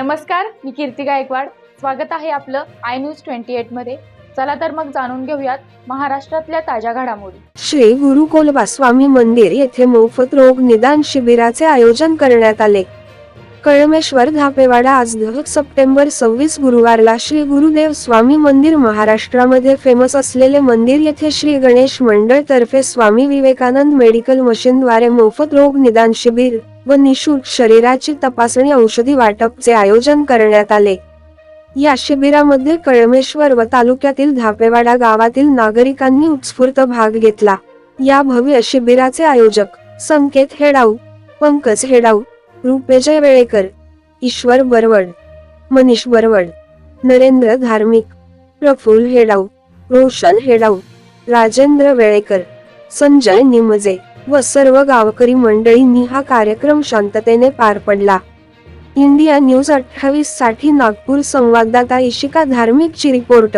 नमस्कार मी कीर्ती गायकवाड. स्वागत आहे आपलं आय न्यूज ट्वेंटी एटमध्ये. चला तर मग जाणून घेऊयात महाराष्ट्रातल्या ताज्या घडामोडी. श्री गुरु कोलबा स्वामी मंदिर येथे मोफत रोग निदान शिबिराचे आयोजन करण्यात आले. कळमेश्वर धापेवाडा आज दह सप्टेंबर सव्वीस गुरुवारला श्री गुरुदेव स्वामी मंदिर महाराष्ट्रामध्ये फेमस असलेले मंदिर येथे श्री गणेश मंडळ तर्फे स्वामी विवेकानंद मेडिकल मशीनद्वारे मोफत रोग निदान शिबिर व निशुल्क शरीराची तपासणी औषधी वाटपचे आयोजन करण्यात आले. या शिबिरामध्ये कळमेश्वर व तालुक्यातील धापेवाडा गावातील नागरिकांनी उत्स्फूर्त भाग घेतला. या भव्य शिबिराचे आयोजक संकेत हेडाऊ पंकज हेडाऊ रुपेजय वेळेकर ईश्वर बरवड मनीष बरवड नरेंद्र धार्मिक प्रफुल्ल हेडाऊ रोशन हेडाऊ राजेंद्र वेळेकर संजय निमजे व सर्व गावकरी मंडळींनी हा कार्यक्रम शांततेने पार पडला. इंडिया न्यूज अठ्ठावीससाठी नागपूर संवाददाता इशिका धार्मिकची रिपोर्ट